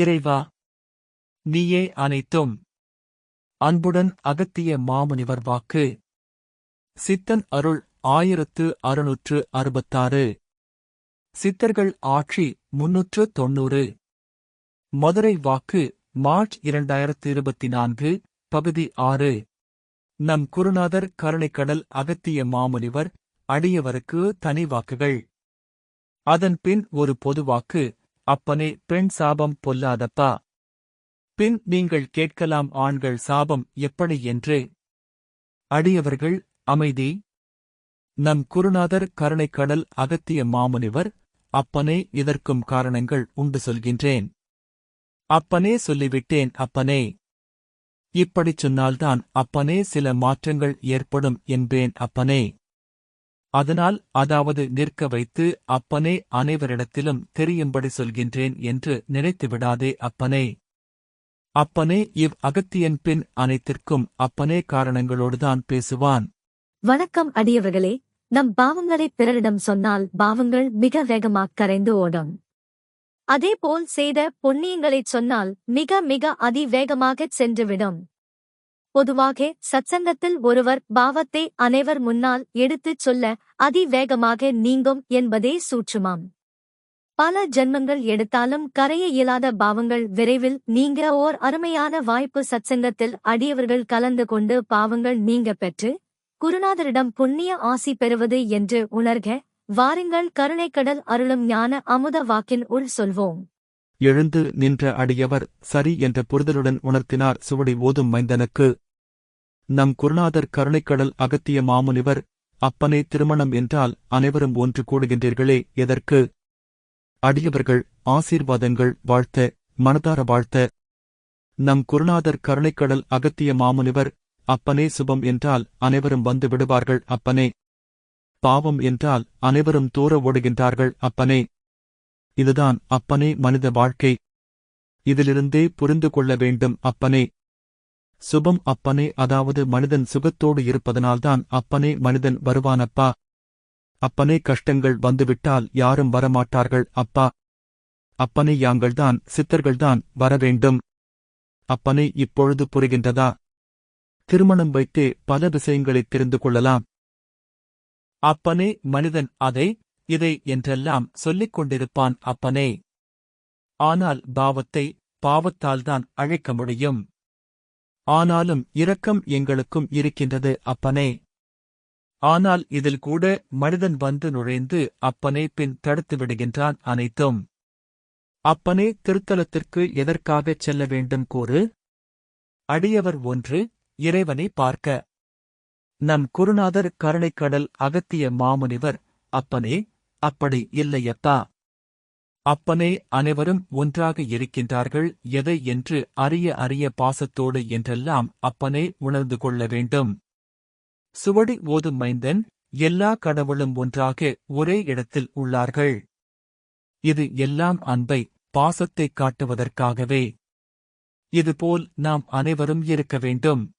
இறைவா நீயே அனைத்தும். அன்புடன் அகத்திய மாமுனிவர் வாக்கு. சித்தன் அருள் ஆயிரத்து அறுநூற்று அறுபத்தாறு. சித்தர்கள் ஆட்சி முன்னூற்று தொன்னூறு. மதுரை வாக்கு மார்ச் இரண்டாயிரத்து இருபத்தி நான்கு பகுதி ஆறு. நம் குருநாதர் கருணைக்கடல் அகத்திய மாமுனிவர் அடியவருக்கு தனி வாக்குகள். அதன் பின் ஒரு பொதுவாக்கு அப்பனே பெண் சாபம் பொல்லாதப்பா. பின் நீங்கள் கேட்கலாம் ஆண்கள் சாபம் எப்படி என்று. அடியவர்கள் அமைதி. நம் குருநாதர் கருணைக்கடல் அகத்திய மாமுனிவர் அப்பனே இதற்கும் காரணங்கள் உண்டு சொல்கின்றேன். அப்பனே சொல்லிவிட்டேன் அப்பனே. இப்படிச் சொன்னால்தான் அப்பனே சில மாற்றங்கள் ஏற்படும் என்பேன் அப்பனே. அதனால் அதாவது நிற்க வைத்து அப்பனே அனைவரிடத்திலும் தெரியும்படி சொல்கின்றேன் என்று நினைத்து விடாதே அப்பனே. அப்பனே இவ் அகத்தியன் பின் அனைத்திற்கும் அப்பனே காரணங்களோடுதான் பேசுவான். வணக்கம் அடியவர்களே நம் பாவங்களை பிறரிடம் சொன்னால் பாவங்கள் மிக வேகமாக கரைந்து ஓடும். அதேபோல் செய்த பொன்னியங்களைச் சொன்னால் மிக மிக அதிவேகமாகச் சென்றுவிடும். பொதுவாக சத்சங்கத்தில் ஒருவர் பாவத்தை அனைவர் முன்னால் எடுத்துச் சொல்ல அதிவேகமாக நீங்கும் என்பதே சூற்றுமாம். பல ஜென்மங்கள் எடுத்தாலும் கரைய இயலாத பாவங்கள் விரைவில் நீங்க ஓர் அருமையான வாய்ப்பு சத்சங்கத்தில் அடியவர்கள் கலந்து கொண்டு பாவங்கள் நீங்க பெற்று குருநாதரிடம் புண்ணிய ஆசி பெறுவது என்று உணர்க வாருங்கள் கருணைக்கடல் அருளும் ஞான அமுத வாக்கின் உள் சொல்வோம். எழுந்து நின்ற அடியவர் சரி என்ற புரிதலுடன் உணர்த்தினார் சுவடி ஓதும் மைந்தனுக்கு நம் குருநாதர் கருணைக்கடல் அகத்திய மாமுனிவர் அப்பனே திருமணம் என்றால் அனைவரும் ஒன்று கூடுகின்றீர்களே எதற்கு? அடியவர்கள் ஆசீர்வாதங்கள் வாழ்த்த மனதார வாழ்த்த. நம் குருநாதர் கருணைக்கடல் அகத்திய மாமுனிவர் அப்பனே சுபம் என்றால் அனைவரும் வந்து விடுவார்கள் அப்பனே. பாவம் என்றால் அனைவரும் தூர ஓடுகின்றார்கள் அப்பனே. இதுதான் அப்பனே மனித வாழ்க்கை. இதிலிருந்தே புரிந்து கொள்ள வேண்டும் அப்பனே. சுபம் அப்பனே அதாவது மனிதன் சுகத்தோடு இருப்பதனால்தான் அப்பனே மனிதன் வருவானப்பா. அப்பனே கஷ்டங்கள் வந்துவிட்டால் யாரும் வரமாட்டார்கள் அப்பா. அப்பனே யாங்கள்தான் சித்தர்கள்தான் வரவேண்டும். அப்பனே இப்பொழுது புரிகின்றதா? திருமணம் வைத்தே பல விஷயங்களைத் தெரிந்து கொள்ளலாம். அப்பனே மனிதன் அதை இதை என்றெல்லாம் சொல்லிக் கொண்டிருப்பான் அப்பனே. ஆனால் பாவத்தை பாவத்தால்தான் அழைக்க முடியும். ஆனாலும் இரக்கம் எங்களுக்கும் இருக்கின்றது அப்பனே. ஆனால் இதில் கூட மனிதன் வந்து நுழைந்து அப்பனே பின் தடுத்து விடுகின்றான் அனைத்தும். அப்பனே திருத்தலத்திற்கு எதற்காகச் செல்ல வேண்டும் கூறு? அடியவர் ஒன்று இறைவனை பார்க்க. நம் குருநாதர் கருணைக்கடல் அகத்திய மாமுனிவர் அப்பனே அப்படி இல்லையப்பா. அப்பனே அனைவரும் ஒன்றாக இருக்கின்றார்கள் எதை என்று அறிய அறிய பாசத்தோடு என்றெல்லாம் அப்பனே உணர்ந்து கொள்ள வேண்டும். சுவடி ஓதும் மைந்தன் எல்லா கடவுளும் ஒன்றாக ஒரே இடத்தில் உள்ளார்கள். இது எல்லாம் அன்பை பாசத்தைக் காட்டுவதற்காகவே. இதுபோல் நாம் அனைவரும் இருக்க வேண்டும்.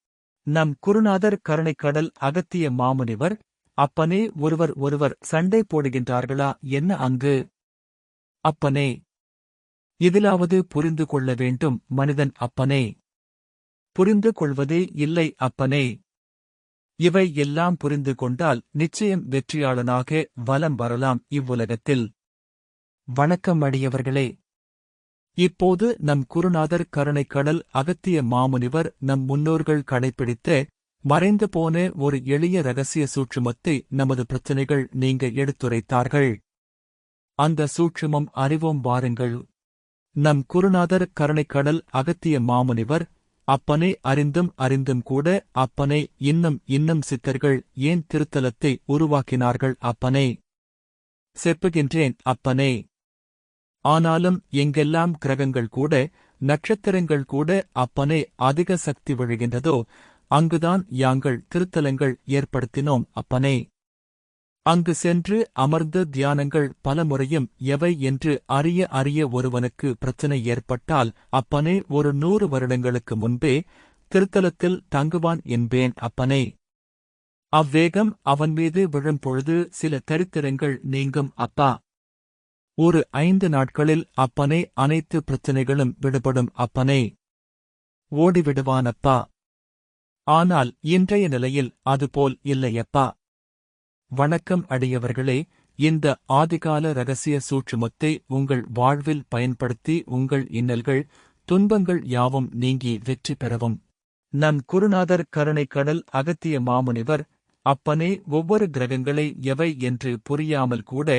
நம் குருநாதர் கருணைக்கடல் அகத்திய மாமுனிவர் அப்பனே ஒருவர் ஒருவர் சண்டை போடுகின்றார்களா என்ன அங்கு? அப்பனே. இதிலாவது புரிந்து கொள்ள வேண்டும் மனிதன் அப்பனே. புரிந்து கொள்வதே இல்லை அப்பனே. இவை எல்லாம் புரிந்து கொண்டால் நிச்சயம் வெற்றியாளனாக வலம் வரலாம் இவ்வுலகத்தில். வணக்கம் அடியவர்களே. இப்போது நம் குருநாதர் கருணைக்கடல் அகத்திய மாமுனிவர் நம் முன்னோர்கள் கடைபிடித்த மறைந்து போன ஒரு எளிய ரகசிய சூற்றுமத்தை நமது பிரச்சினைகள் நீங்க எடுத்துரைத்தார்கள். அந்த சூட்சுமம் அறிவோம் வாருங்கள். நம் குருநாதர் கருணைக்கடல் அகத்திய மாமுனிவர் அப்பனே அறிந்தும் அறிந்தும் கூட அப்பனே இன்னும் இன்னும் சித்தர்கள் ஏன் திருத்தலத்தை உருவாக்கினார்கள் அப்பனே? செப்புகின்றேன் அப்பனே. ஆனாலும் எங்கெல்லாம் கிரகங்கள் கூட நட்சத்திரங்கள் கூட அப்பனே அதிக சக்தி விழுகின்றதோ அங்குதான் யாங்கள் திருத்தலங்கள் ஏற்படுத்தினோம் அப்பனே. அங்கு சென்று அமர்ந்த தியானங்கள் பல முறையும் எவை என்று அறிய அறிய ஒருவனுக்கு பிரச்சனை ஏற்பட்டால் அப்பனே ஒரு நூறு வருடங்களுக்கு முன்பே திருத்தலத்தில் தங்குவான் என்பேன் அப்பனே. அவ்வேகம் அவன் மீது விழும்பொழுது சில தரித்திரங்கள் நீங்கும் அப்பா. ஒரு ஐந்து நாட்களில் அப்பனே அனைத்து பிரச்சனைகளும் விடுபடும் அப்பனே. ஓடிவிடுவானப்பா. ஆனால் இன்றைய நிலையில் அதுபோல் இல்லையப்பா. வணக்கம் அடியவர்களே இந்த ஆதிகால ரகசிய சூட்சுமத்தை உங்கள் வாழ்வில் பயன்படுத்தி உங்கள் இன்னல்கள் துன்பங்கள் யாவும் நீங்கி வெற்றி பெறவும். நம் குருநாதர் கருணை கடல் அகத்திய மாமுனிவர் அப்பனே ஒவ்வொரு கிரகங்களை எவை என்று புரியாமல் கூட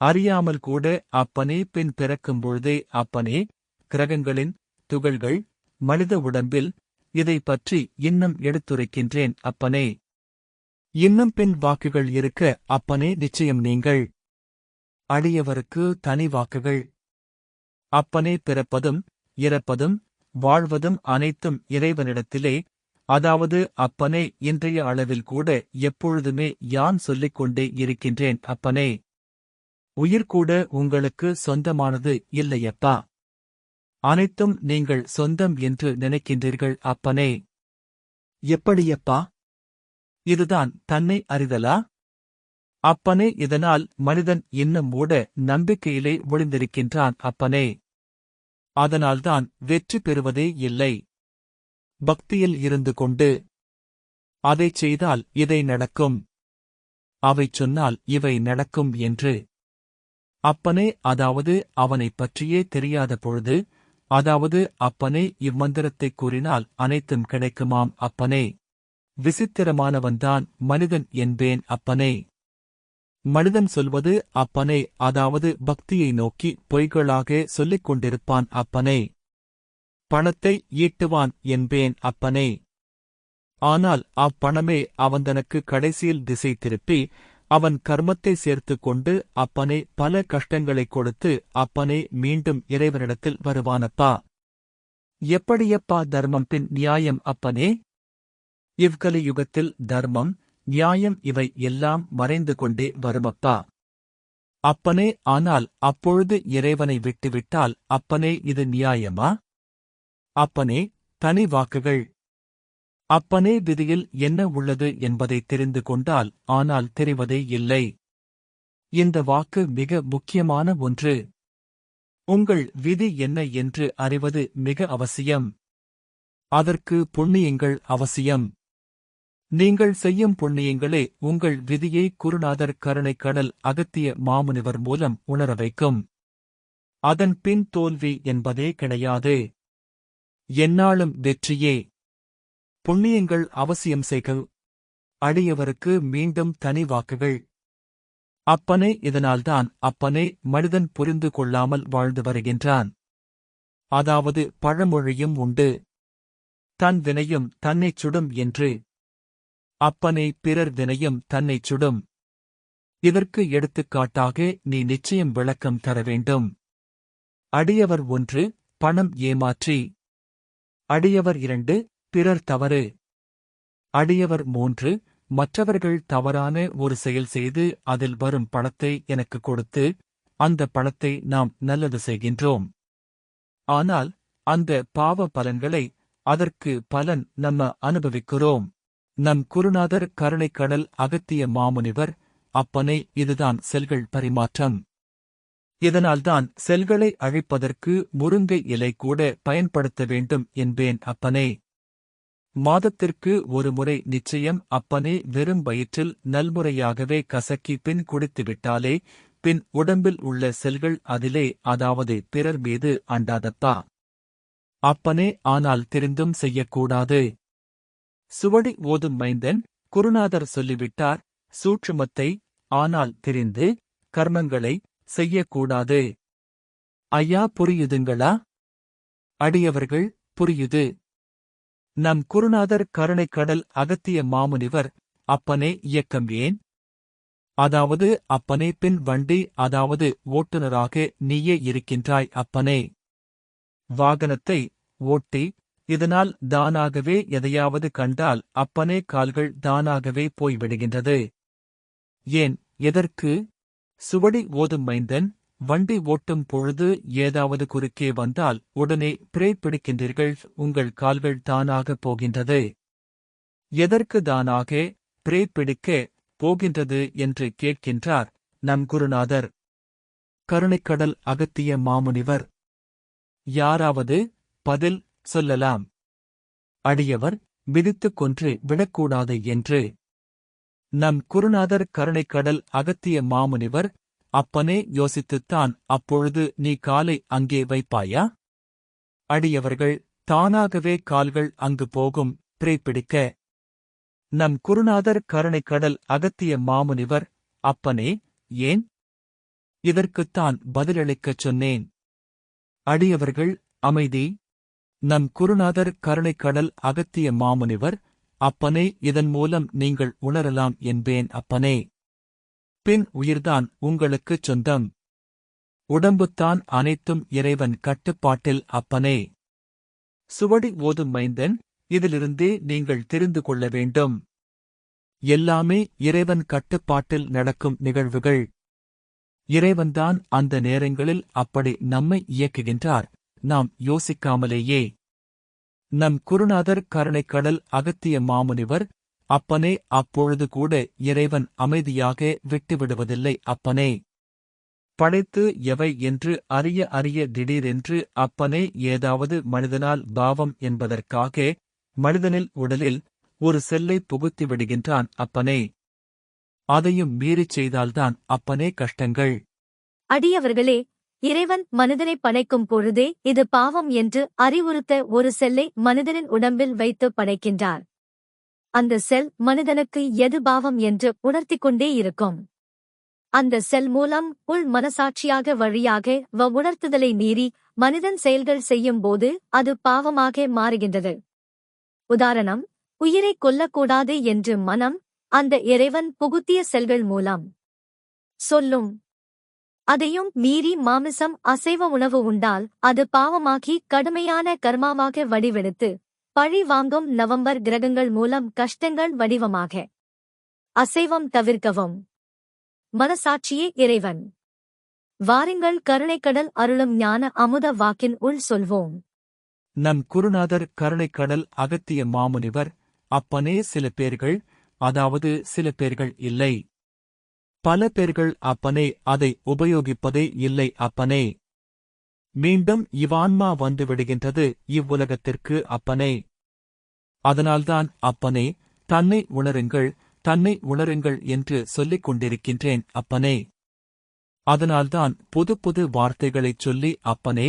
அறியாமல் கூட அப்பனே பின் பிறக்கும் பொழுதே அப்பனே கிரகங்களின் துகள்கள் மனித உடம்பில் இதை பற்றி இன்னும் எடுத்துரைக்கின்றேன் அப்பனே. இன்னும் பின் வாக்குகள் இருக்க அப்பனே நிச்சயம் நீங்கள். அடியவருக்கு தனி வாக்குகள். அப்பனே பிறப்பதும் இறப்பதும் வாழ்வதும் அனைத்தும் இறைவனிடத்திலே. அதாவது அப்பனே இன்றைய அளவில் கூட எப்பொழுதுமே யான் சொல்லிக் கொண்டே இருக்கின்றேன் அப்பனே. உயிர் கூட உங்களுக்கு சொந்தமானது இல்லையப்பா. அனைத்தும் நீங்கள் சொந்தம் என்று நினைக்கின்றீர்கள் அப்பனே. எப்படியப்பா? இதுதான் தன்னை அறிதலா? அப்பனே இதனால் மனிதன் இன்னும் மூட நம்பிக்கையிலே ஒளிந்திருக்கின்றான் அப்பனே. அதனால்தான் வெற்றி பெறுவதே இல்லை. பக்தியில் இருந்து கொண்டு அதைச் செய்தால் இதை நடக்கும். அவை சொன்னால் இவை நடக்கும் என்று. அப்பனே அதாவது அவனைப் பற்றியே தெரியாத பொழுது அதாவது அப்பனே இம்மந்திரத்தைக் கூறினால் அனைத்தும் கிடைக்குமாம் அப்பனே. விசித்திரமானவன்தான் மனிதன் என்பேன் அப்பனே. மனிதன் சொல்வது அப்பனே அதாவது பக்தியை நோக்கி பொய்களாக சொல்லிக் கொண்டிருப்பான் அப்பனே. பணத்தை ஈட்டுவான் என்பேன் அப்பனே. ஆனால் அப்பணமே அவந்தனக்கு கடைசியில் திசை திருப்பி அவன் கர்மத்தை சேர்த்துக் கொண்டு அப்பனே பல கஷ்டங்களைக் கொடுத்து அப்பனே மீண்டும் இறைவனிடத்தில் வருவானப்பா. எப்படியப்பா தர்மம் பின் நியாயம் அப்பனே? இவ்கலியுகத்தில் தர்மம் நியாயம் இவை எல்லாம் மறைந்து கொண்டே வருமப்பா. அப்பனே ஆனால் அப்பொழுது இறைவனை விட்டுவிட்டால் அப்பனே இது நியாயமா? அப்பனே தனி வாக்குகள். அப்பனே விதியில் என்ன உள்ளது என்பதை தெரிந்து கொண்டால் ஆனால் தெரிவதே இல்லை. இந்த வாக்கு மிக முக்கியமான ஒன்று. உங்கள் விதி என்ன என்று அறிவது மிக அவசியம். அதற்கு புண்ணியங்கள் அவசியம். நீங்கள் செய்யும் புண்ணியங்களே உங்கள் விதியை குருநாதர் கருணை கடல் அகத்திய மாமுனிவர் மூலம் உணர வைக்கும். அதன் பின் தோல்வி என்பதே கிடையாது. என்னாலும் வெற்றியே. புண்ணியங்கள் அவசியம் செய்க அடியவருக்கு மீண்டும் தனி வாக்குகள். அப்பனே இதனால்தான் அப்பனே மனிதன் புரிந்து கொள்ளாமல் வாழ்ந்து வருகின்றான். அதாவது பழமொழியும் உண்டு. தன் வினையும் தன்னைச் சுடும் என்று அப்பனை பிறர் வினையும் தன்னைச் சுடும். இதற்கு எடுத்துக்காட்டாக நீ நிச்சயம் விளக்கம் தர வேண்டும். அடியவர் ஒன்று பணம் ஏமாற்றி. அடியவர் இரண்டு பிறர் தவறு. அடியவர் மூன்று மற்றவர்கள் தவறான ஒரு செயல் செய்து அதில் வரும் பணத்தை எனக்கு கொடுத்து அந்த பணத்தை நாம் நல்லது செய்கின்றோம். ஆனால் அந்த பாவ பலன்களை அதற்கு பலன் நம்ம அனுபவிக்கிறோம். நம் குருநாதர் கருணைக்கடல் அகத்திய மாமுனிவர் அப்பனே இதுதான் செல்கள் பரிமாற்றம். இதனால்தான் செல்களை அழிப்பதற்கு முருங்கை இலை கூட பயன்படுத்த வேண்டும் என்பேன் அப்பனே. மாதத்திற்கு ஒரு முறை நிச்சயம் அப்பனே வெறும் வயிற்றில் நல்முறையாகவே கசக்கி பின் குடித்துவிட்டாலே பின் உடம்பில் உள்ள செல்கள் அதிலே அதாவது பிறர் மீது அண்டாதப்பா. அப்பனே ஆனால் தெரிந்தும் செய்யக்கூடாது. சுவடி ஓதும் மைந்தன் குருநாதர் சொல்லிவிட்டார் சூட்சுமத்தை ஆனால் தெரிந்து கர்மங்களை செய்யக்கூடாது. ஐயா புரியுதுங்களா? அடியவர்கள் புரியுது. நம் குருநாதர் கருணைக் கடல் அகத்திய மாமுனிவர் அப்பனே இயக்கம் ஏன்? அதாவது அப்பனே பின் வண்டி அதாவது ஓட்டுநராக நீயே இருக்கின்றாய் அப்பனே. வாகனத்தை ஓட்டி இதனால் தானாகவே எதையாவது கண்டால் அப்பனே கால்கள் தானாகவே போய்விடுகின்றது. ஏன் எதற்கு? சுவடி ஓதும் மைந்தன் வண்டி ஓட்டும் பொழுது ஏதாவது குறுக்கே வந்தால் உடனே பிரே பிடிக்கின்றீர்கள் உங்கள் கால்கள் தானாக போகின்றது. எதற்கு தானாக பிரேக் பிடிக்க போகின்றது என்று கேட்கின்றார் நம் குருநாதர். கருணைக்கடல் அகத்திய மாமுனிவர். யாராவது பதில் சொல்லலாம். அடியவர் விதித்துக் கொன்று விடக்கூடாது என்று. நம் குருநாதர் கருணைக்கடல் அகத்திய மாமுனிவர் அப்பனே யோசித்துத்தான் அப்பொழுது நீ காலை அங்கே வைப்பாயா? அடியவர்கள் தானாகவே கால்கள் அங்கு போகும் பிடிக்க. நம் குருநாதர் கருணைக்கடல் அகத்திய மாமுனிவர் அப்பனே ஏன்? இதற்குத்தான் பதிலளிக்கச் சொன்னேன். அடியவர்கள் அமைதி நம் குருநாதர் கருணைக்கடல் அகத்திய மாமுனிவர் அப்பனே இதன் மூலம் நீங்கள் உணரலாம் என்பேன் அப்பனே. பின் உயிர்தான் உங்களுக்குச் சொந்தம். உடம்புத்தான் அனைத்தும் இறைவன் கட்டுப்பாட்டில் அப்பனே. சுவடி ஓதும் மைந்தன் இதிலிருந்தே நீங்கள் தெரிந்து கொள்ள வேண்டும். எல்லாமே இறைவன் கட்டுப்பாட்டில் நடக்கும் நிகழ்வுகள். இறைவன்தான் அந்த நேரங்களில் அப்படி நம்மை இயக்குகின்றார். நாம் யோசிக்காமலேயே. நம் குருநாதர் கருணைக்கடல் அகத்திய மாமுனிவர் அப்பனே அப்பொழுது கூட இறைவன் அமைதியாக விட்டுவிடுவதில்லை அப்பனே. படைத்து எவை என்று அறிய அறிய திடீரென்று அப்பனே ஏதாவது மனிதனால் பாவம் என்பதற்காக மனிதனில் உடலில் ஒரு செல்லை புகுத்தி விடுகின்றான் அப்பனே. அதையும் மீறிச் செய்தால்தான் அப்பனே கஷ்டங்கள். அடியவர்களே இறைவன் மனிதனை படைக்கும் பொழுதே இது பாவம் என்று அறிவுறுத்த ஒரு செல்லை மனிதனின் உடம்பில் வைத்து படைக்கின்றார். அந்த செல் மனிதனுக்கு எது பாவம் என்று உணர்த்திக் கொண்டே இருக்கும். அந்த செல் மூலம் உள் மனசாட்சியாக வழியாக வ உணர்த்துதலை மீறி மனிதன் செயல்கள் செய்யும் போது அது பாவமாக மாறுகின்றது. உதாரணம் உயிரை கொல்லக்கூடாது என்று மனம் அந்த இறைவன் புகுத்திய செல்கள் மூலம். சொல்லும் அதையும் மீறி மாமிசம் அசைவ உணவு உண்டால் அது பாவமாகி கடுமையான கர்மாவாக வடிவெடுத்து பழி வாங்கும் நவம்பர் கிரகங்கள் மூலம் கஷ்டங்கள் வடிவமாக. அசைவம் தவிர்க்கவும். மனசாட்சியே இறைவன். வாருங்கள் கருணைக்கடல் அருளும் ஞான அமுத வாக்கின் உள் சொல்வோம். நம் குருநாதர் கருணைக்கடல் அகத்திய மாமுனிவர் அப்பனே சில பேர்கள் அதாவது சில பேர்கள் இல்லை. பல பேர்கள் அப்பனே அதை உபயோகிப்பதே இல்லை அப்பனே. மீண்டும் இவான்மா வந்துவிடுகின்றது இவ்வுலகத்திற்கு அப்பனே. அதனால்தான் அப்பனே தன்னை உணருங்கள் தன்னை உணருங்கள் என்று சொல்லிக் கொண்டிருக்கின்றேன் அப்பனே. அதனால்தான் புது புது வார்த்தைகளைச் சொல்லி அப்பனே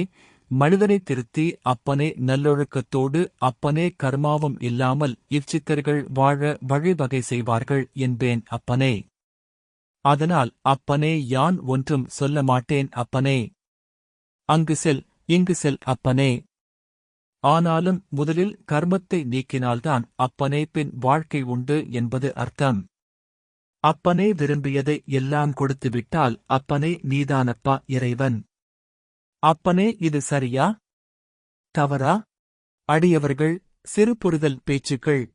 மனிதனை திருத்தி அப்பனே நல்லொழுக்கத்தோடு அப்பனே கர்மாவும் இல்லாமல் இச்சித்தர்கள் வாழ வழிவகை செய்வார்கள் என்பேன் அப்பனே. அதனால் அப்பனே யான் ஒன்றும் சொல்ல மாட்டேன் அப்பனே. அங்கு செல் இங்கு செல் அப்பனே. ஆனாலும் முதலில் கர்மத்தை நீக்கினால்தான் அப்பனே பின் வாழ்க்கை உண்டு என்பது அர்த்தம். அப்பனே விரும்பியதை எல்லாம் கொடுத்துவிட்டால் அப்பனே நீதானப்பா இறைவன். அப்பனே இது சரியா? தவறா? அடியவர்கள் சிறு புரிதல் பேச்சுக்கள்.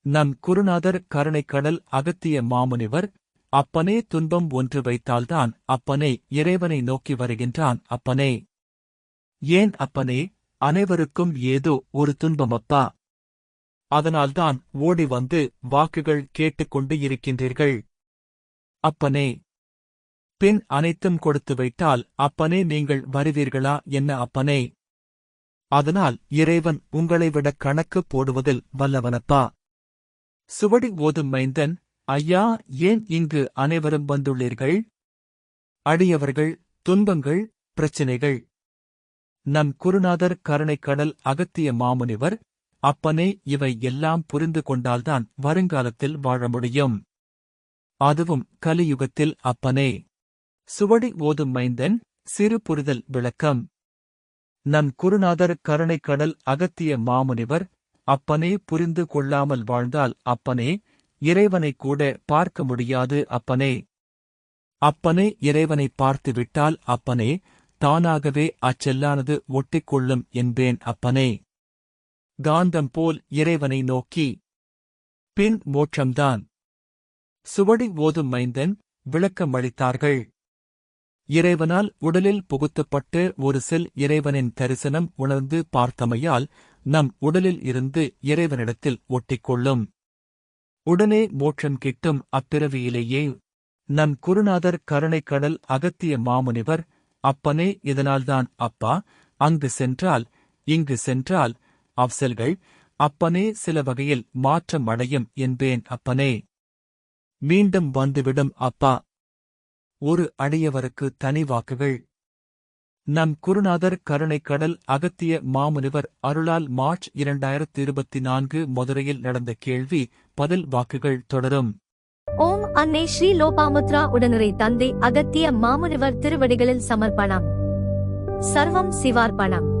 நம் குருநாதர் கருணைக்கடல் அகத்திய மாமுனிவர் அப்பனே துன்பம் ஒன்று வைத்தால்தான் அப்பனே இறைவனை நோக்கி வருகின்றான் அப்பனே. ஏன் அப்பனே? அனைவருக்கும் ஏதோ ஒரு துன்பமப்பா அதனால்தான் ஓடி வந்து வாக்குகள் கேட்டுக்கொண்டு இருக்கின்றீர்கள். அப்பனே. பின் அனைத்தும் கொடுத்து வைத்தால் அப்பனே நீங்கள் வருவீர்களா என்ன அப்பனே? அதனால் இறைவன் உங்களை விட கணக்கு போடுவதில் வல்லவனப்பா. சுவடி ஓதும் மைந்தன் ஐயா ஏன் இங்கு அனைவரும் வந்துள்ளீர்கள்? அடியவர்கள் துன்பங்கள் பிரச்சினைகள். நம் குருநாதர் கருணைக்கடல் அகத்திய மாமுனிவர் அப்பனே இவை எல்லாம் புரிந்து கொண்டால்தான் வருங்காலத்தில் வாழ முடியும். அதுவும் கலியுகத்தில் அப்பனே. சுவடி ஓதும் மைந்தன் சிறு புரிதல் விளக்கம். நம் குருநாதர் கருணைக்கடல் அகத்திய மாமுனிவர் அப்பனே புரிந்து கொள்ளாமல் வாழ்ந்தால் அப்பனே இறைவனை கூட பார்க்க முடியாது அப்பனே. அப்பனே இறைவனை பார்த்துவிட்டால் அப்பனே தானாகவே அச்செல்லானது ஒட்டிக்கொள்ளும் என்பேன் அப்பனே. காந்தம் போல் இறைவனை நோக்கி பின் மோட்சம்தான். சுவடி ஓதும் மைந்தன் விளக்கமளித்தார்கள் இறைவனால் உடலில் புகுத்தப்பட்டு ஒரு செல் இறைவனின் தரிசனம் உணர்ந்து பார்த்தமையால் நம் உடலில் இருந்து இறைவனிடத்தில் ஒட்டிக்கொள்ளும். உடனே மோட்சம் கிட்டும் அப்பிறவியிலேயே நம் குருநாதர் கருணைக்கடல் அகத்திய மாமுனிவர் அப்பனே இதனால்தான் அப்பா அங்கு சென்றால் இங்கு சென்றால் அப்சல்கள் அப்பனே சில வகையில் மாற்றம் அடையும் என்பேன் அப்பனே. மீண்டும் வந்துவிடும் அப்பா. ஒரு அடியவருக்கு தனி வாக்குகள். நம் குருநாதர் கருணைக்கடல் அகத்திய மாமுனிவர் அருளால் மார்ச் இரண்டாயிரத்தி இருபத்தி நான்கு மதுரையில் நடந்த கேள்வி பதில் வாக்குகள் தொடரும். ஓம் அன்னை ஸ்ரீ லோபாமுத்ரா உடனரை தந்தை அகத்திய மாமுனிவர் திருவடிகளில் சமர்ப்பணம். சர்வம் சிவார்ப்பணம்.